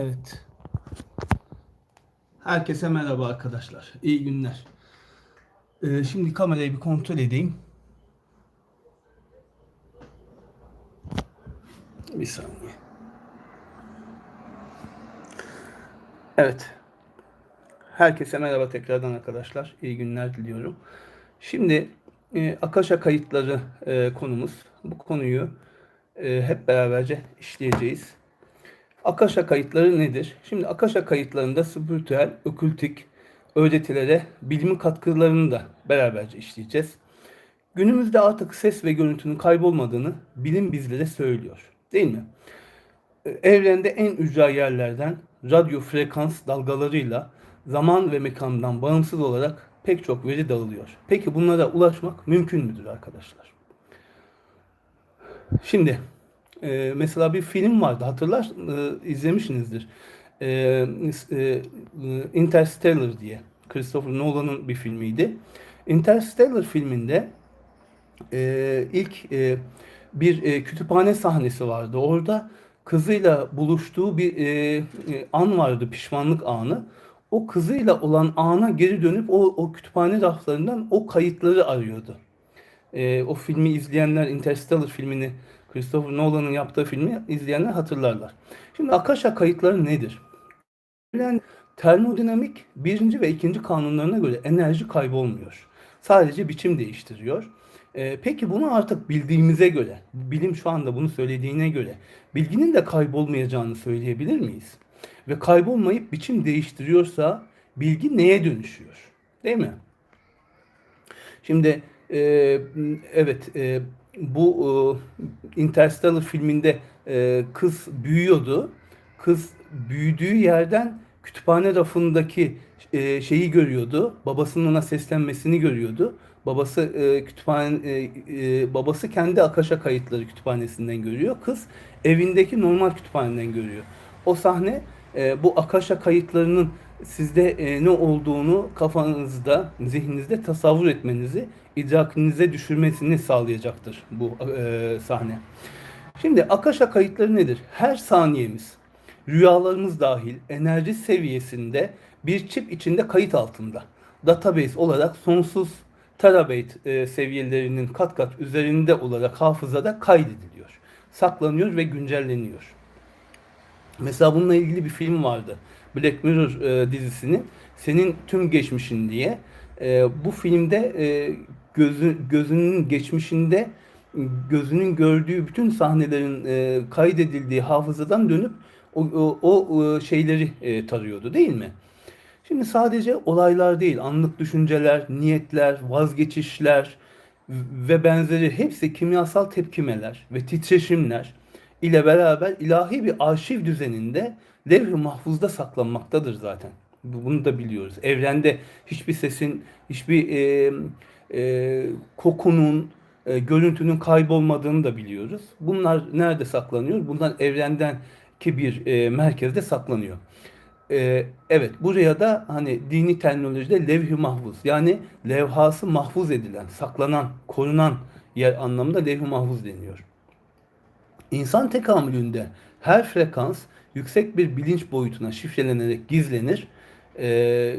Evet. Herkese merhaba arkadaşlar. İyi günler. Ee, şimdi kamerayı bir kontrol edeyim. Bir saniye. Evet. Herkese merhaba tekrardan arkadaşlar. İyi günler diliyorum. Şimdi e, Akasha kayıtları e, konumuz. Bu konuyu e, hep beraberce işleyeceğiz. Akasha kayıtları nedir? Şimdi Akasha kayıtlarında spiritüel, okültik öğretilere bilimin katkılarını da beraberce işleyeceğiz. Günümüzde artık ses ve görüntünün kaybolmadığını bilim bizlere söylüyor. Değil mi? Ee, Evrende en ücra yerlerden radyo frekans dalgalarıyla zaman ve mekandan bağımsız olarak pek çok veri dağılıyor. Peki bunlara ulaşmak mümkün müdür arkadaşlar? Şimdi e, mesela bir film vardı hatırlar e, izlemişsinizdir. E, e, Interstellar diye Christopher Nolan'ın bir filmiydi. Interstellar filminde e, ilk e, bir e, kütüphane sahnesi vardı. Orada kızıyla buluştuğu bir e, e, an vardı, pişmanlık anı. O kızıyla olan ana geri dönüp o, o kütüphane raflarından o kayıtları arıyordu. E, o filmi izleyenler, Interstellar filmini, Christopher Nolan'ın yaptığı filmi izleyenler hatırlarlar. Şimdi Akasha kayıtları nedir? Yani termodinamik birinci ve ikinci kanunlarına göre enerji kaybolmuyor. Sadece biçim değiştiriyor. Ee, peki bunu artık bildiğimize göre, bilim şu anda bunu söylediğine göre bilginin de kaybolmayacağını söyleyebilir miyiz? Ve kaybolmayıp biçim değiştiriyorsa bilgi neye dönüşüyor? Değil mi? Şimdi e, evet e, bu e, Interstellar filminde e, kız büyüyordu. Kız büyüdüğü yerden kütüphane rafındaki e, şeyi görüyordu. Babasının ona seslenmesini görüyordu. Babası e, kütüphane e, e, babası kendi Akasha kayıtları kütüphanesinden görüyor. Kız evindeki normal kütüphaneden görüyor. O sahne e, bu Akasha kayıtlarının sizde e, ne olduğunu kafanızda, zihninizde tasavvur etmenizi, idrakinize düşürmesini sağlayacaktır bu e, sahne. Şimdi Akasha kayıtları nedir? Her saniyemiz, rüyalarımız dahil enerji seviyesinde bir çip içinde kayıt altında. Database olarak sonsuz terabayt e, seviyelerinin kat kat üzerinde olarak hafızada kaydediliyor. Saklanıyor ve güncelleniyor. Mesela bununla ilgili bir film vardı. Black Mirror e, dizisinin Senin Tüm Geçmişin diye. E, bu filmde e, gözü, gözünün geçmişinde gözünün gördüğü bütün sahnelerin e, kaydedildiği hafızadan dönüp o, o, o şeyleri e, tarıyordu değil mi? Şimdi sadece olaylar değil, anlık düşünceler, niyetler, vazgeçişler ve benzeri hepsi kimyasal tepkimeler ve titreşimler ile beraber ilahi bir arşiv düzeninde levh-i mahfuzda saklanmaktadır zaten. Bunu da biliyoruz. Evrende hiçbir sesin, hiçbir e, e, kokunun, e, görüntünün kaybolmadığını da biliyoruz. Bunlar nerede saklanıyor? Bunlar evrenden ki bir e, merkezde saklanıyor. E, evet buraya da hani dini terminolojide levh-i mahfuz yani levhası mahfuz edilen, saklanan, korunan yer anlamında levh-i mahfuz deniyor. İnsan tekamülünde her frekans yüksek bir bilinç boyutuna şifrelenerek gizlenir. Ee,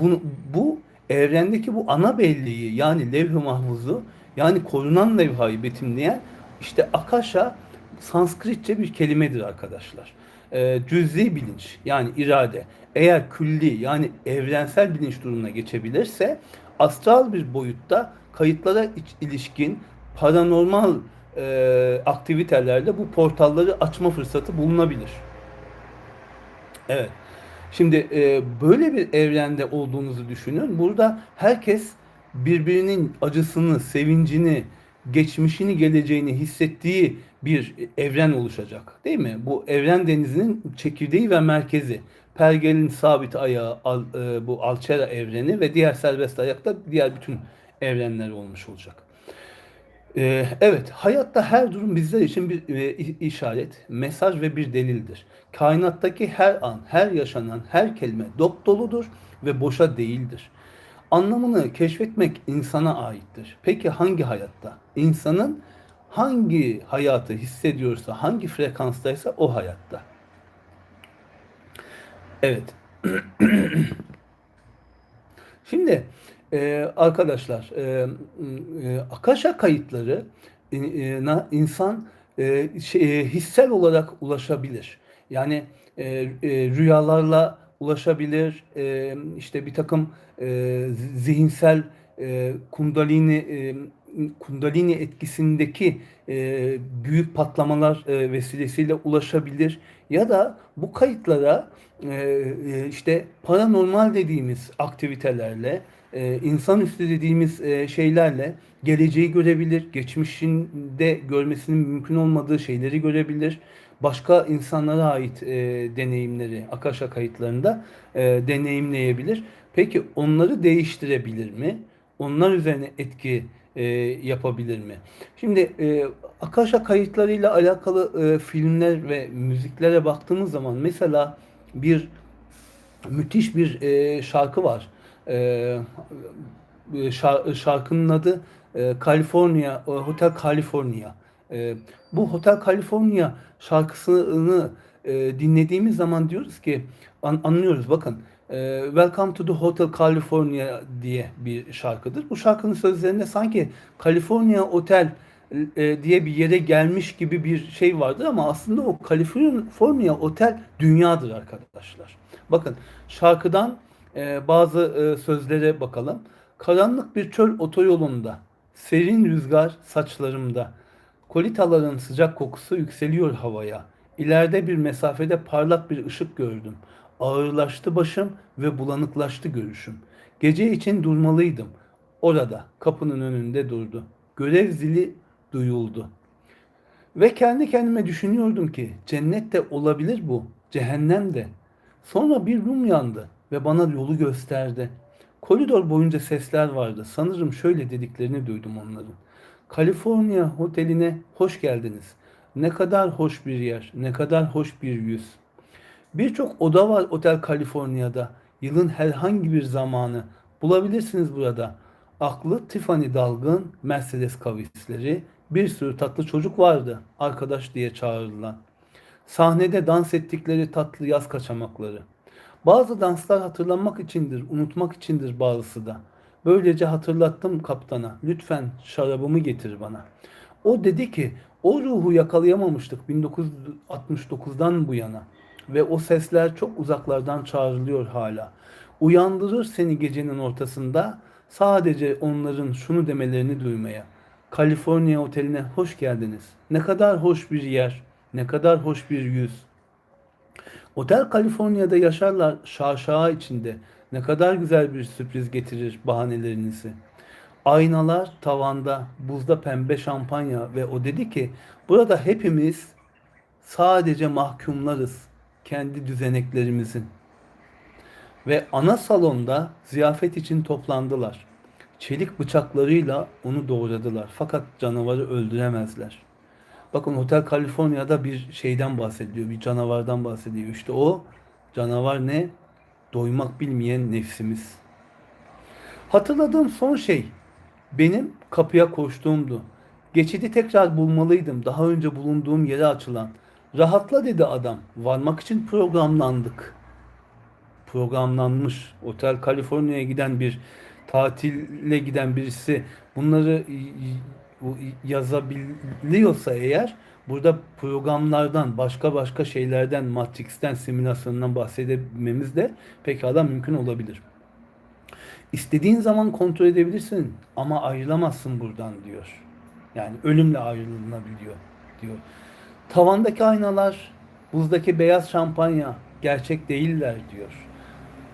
bu, bu evrendeki bu ana belleği yani levh-i mahfuzu yani korunan levhayı betimleyen işte akasha Sanskritçe bir kelimedir arkadaşlar. Ee, cüz'i bilinç yani irade eğer külli yani evrensel bilinç durumuna geçebilirse astral bir boyutta kayıtlara ilişkin paranormal e, aktivitelerde bu portalları açma fırsatı bulunabilir. Evet. Şimdi e, böyle bir evrende olduğunuzu düşünün. Burada herkes birbirinin acısını, sevincini, geçmişini, geleceğini hissettiği bir evren oluşacak. Değil mi? Bu evren denizinin çekirdeği ve merkezi. Pergel'in sabit ayağı, al, e, bu Alçera evreni ve diğer serbest ayakta diğer bütün evrenler olmuş olacak. Ee, evet, hayatta her durum bizler için bir e, işaret, mesaj ve bir delildir. Kainattaki her an, her yaşanan her kelime dop doludur ve boşa değildir. Anlamını keşfetmek insana aittir. Peki hangi hayatta? İnsanın hangi hayatı hissediyorsa, hangi frekanstaysa o hayatta. Evet. Şimdi e, arkadaşlar e, e, Akasha kayıtları e, e, insan e, şey, e, hissel olarak ulaşabilir. Yani e, e, rüyalarla ulaşabilir. E, işte bir takım e, zi- zihinsel e, kundalini e, kundalini etkisindeki e, büyük patlamalar e, vesilesiyle ulaşabilir. Ya da bu kayıtlara e, e, işte paranormal dediğimiz aktivitelerle, e, insanüstü dediğimiz e, şeylerle geleceği görebilir, geçmişinde görmesinin mümkün olmadığı şeyleri görebilir. Başka insanlara ait e, deneyimleri Akasha kayıtlarında e, deneyimleyebilir. Peki onları değiştirebilir mi? Onlar üzerine etki e, yapabilir mi? Şimdi e, Akasha kayıtlarıyla alakalı e, filmler ve müziklere baktığımız zaman mesela bir müthiş bir e, şarkı var. E, e, şar- şarkının adı e, California, e, Hotel California. E, bu Hotel California şarkısını e, dinlediğimiz zaman diyoruz ki an- anlıyoruz bakın. e, Welcome to the Hotel California diye bir şarkıdır. Bu şarkının sözlerinde sanki California Otel e, diye bir yere gelmiş gibi bir şey vardır ama aslında o California Otel dünyadır arkadaşlar. Bakın şarkıdan e, bazı e, sözlere bakalım. Karanlık bir çöl otoyolunda, serin rüzgar saçlarımda, kolitaların sıcak kokusu yükseliyor havaya. İleride bir mesafede parlak bir ışık gördüm. Ağırlaştı başım ve bulanıklaştı görüşüm. Gece için durmalıydım. Orada kapının önünde durdu. Görev zili duyuldu. Ve kendi kendime düşünüyordum ki cennet de olabilir bu, cehennem de. Sonra bir mum yandı ve bana yolu gösterdi. Koridor boyunca sesler vardı. Sanırım şöyle dediklerini duydum onların. Kaliforniya oteline hoş geldiniz. Ne kadar hoş bir yer, ne kadar hoş bir yüz. Birçok oda var Otel Kaliforniya'da. Yılın herhangi bir zamanı bulabilirsiniz burada. Aklı Tiffany dalgın Mercedes kavisleri, bir sürü tatlı çocuk vardı arkadaş diye çağrılan. Sahnede dans ettikleri tatlı yaz kaçamakları. Bazı danslar hatırlanmak içindir, unutmak içindir bazısı da. Böylece hatırlattım kaptana. Lütfen şarabımı getir bana. O dedi ki o ruhu yakalayamamıştık 1969'dan bu yana. Ve o sesler çok uzaklardan çağrılıyor hala. Uyandırır seni gecenin ortasında sadece onların şunu demelerini duymaya. Kaliforniya oteline hoş geldiniz. Ne kadar hoş bir yer, ne kadar hoş bir yüz. Otel Kaliforniya'da yaşarlar şaşağı içinde. Ne kadar güzel bir sürpriz getirir bahanelerinizi. Aynalar tavanda, buzda pembe şampanya ve o dedi ki burada hepimiz sadece mahkumlarız kendi düzeneklerimizin. Ve ana salonda ziyafet için toplandılar. Çelik bıçaklarıyla onu doğradılar. Fakat canavarı öldüremezler. Bakın Hotel California'da bir şeyden bahsediyor. Bir canavardan bahsediyor. İşte o canavar ne? Doymak bilmeyen nefsimiz. Hatırladığım son şey benim kapıya koştuğumdu. Geçidi tekrar bulmalıydım. Daha önce bulunduğum yere açılan. Rahatla dedi adam. Varmak için programlandık. Programlanmış. Otel California'ya giden bir tatile giden birisi bunları yazabiliyorsa eğer burada programlardan başka başka şeylerden Matrix'ten simülasyondan bahsedememiz de pekala mümkün olabilir. İstediğin zaman kontrol edebilirsin ama ayrılamazsın buradan diyor. Yani ölümle ayrılınabiliyor diyor. Tavandaki aynalar, buzdaki beyaz şampanya gerçek değiller diyor.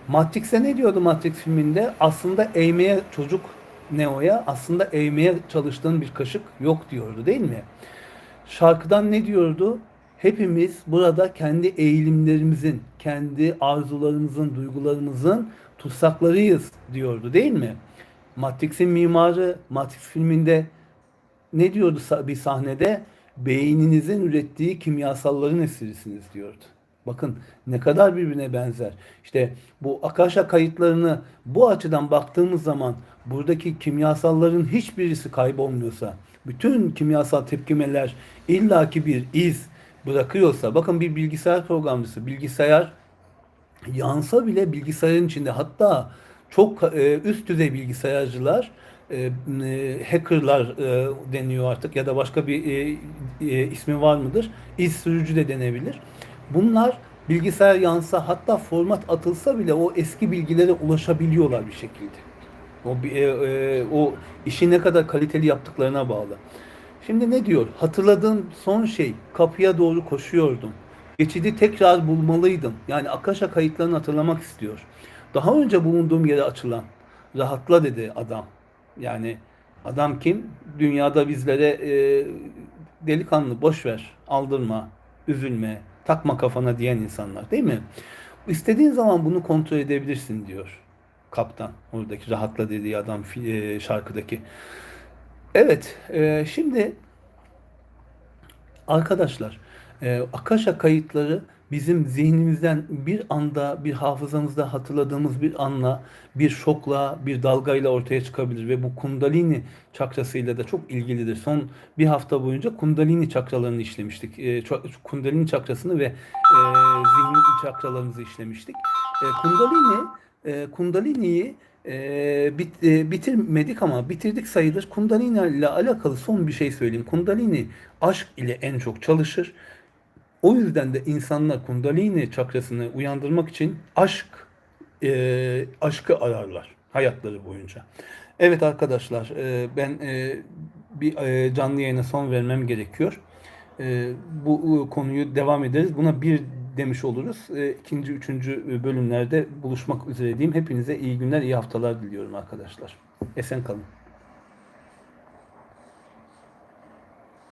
Matrix'e ne diyordu Matrix filminde? Aslında eğmeye çocuk Neo'ya aslında eğmeye çalıştığın bir kaşık yok diyordu değil mi? Şarkıdan ne diyordu? Hepimiz burada kendi eğilimlerimizin, kendi arzularımızın, duygularımızın tutsaklarıyız diyordu değil mi? Matrix'in mimarı Matrix filminde ne diyordu bir sahnede? Beyninizin ürettiği kimyasalların esirisiniz diyordu. Bakın ne kadar birbirine benzer. İşte bu Akasha kayıtlarını bu açıdan baktığımız zaman buradaki kimyasalların hiçbirisi kaybolmuyorsa, bütün kimyasal tepkimeler illaki bir iz bırakıyorsa, bakın bir bilgisayar programcısı, bilgisayar yansa bile bilgisayarın içinde hatta çok e, üst düzey bilgisayarcılar e, e, hackerlar e, deniyor artık ya da başka bir e, e, ismi var mıdır? İz sürücü de denebilir. Bunlar bilgisayar yansa hatta format atılsa bile o eski bilgilere ulaşabiliyorlar bir şekilde. O e, e, o işi ne kadar kaliteli yaptıklarına bağlı. Şimdi ne diyor? Hatırladığım son şey kapıya doğru koşuyordum. Geçidi tekrar bulmalıydım. Yani Akasha kayıtlarını hatırlamak istiyor. Daha önce bulunduğum yere açılan. Rahatla dedi adam. Yani adam kim? Dünyada bizlere e, delikanlı boş ver, aldırma, üzülme, takma kafana diyen insanlar değil mi? İstediğin zaman bunu kontrol edebilirsin diyor kaptan. Oradaki rahatla dediği adam e, şarkıdaki. Evet, e, şimdi Arkadaşlar, e, Akasha kayıtları bizim zihnimizden bir anda, bir hafızamızda hatırladığımız bir anla, bir şokla, bir dalgayla ortaya çıkabilir ve bu Kundalini çakrasıyla da çok ilgilidir. Son bir hafta boyunca Kundalini çakralarını işlemiştik. E, ço- Kundalini çakrasını ve e, çakralarımızı işlemiştik. E, Kundalini, e, Kundalini'yi e, e, bitirmedik ama bitirdik sayılır. Kundalini ile alakalı son bir şey söyleyeyim. Kundalini aşk ile en çok çalışır. O yüzden de insanlar Kundalini çakrasını uyandırmak için aşk e, aşkı ararlar hayatları boyunca. Evet arkadaşlar, e, ben e, bir e, canlı yayına son vermem gerekiyor. E, bu e, konuyu devam ederiz. Buna bir demiş oluruz. E, ikinci, üçüncü bölümlerde buluşmak üzere diyeyim. Hepinize iyi günler, iyi haftalar diliyorum arkadaşlar. Esen kalın.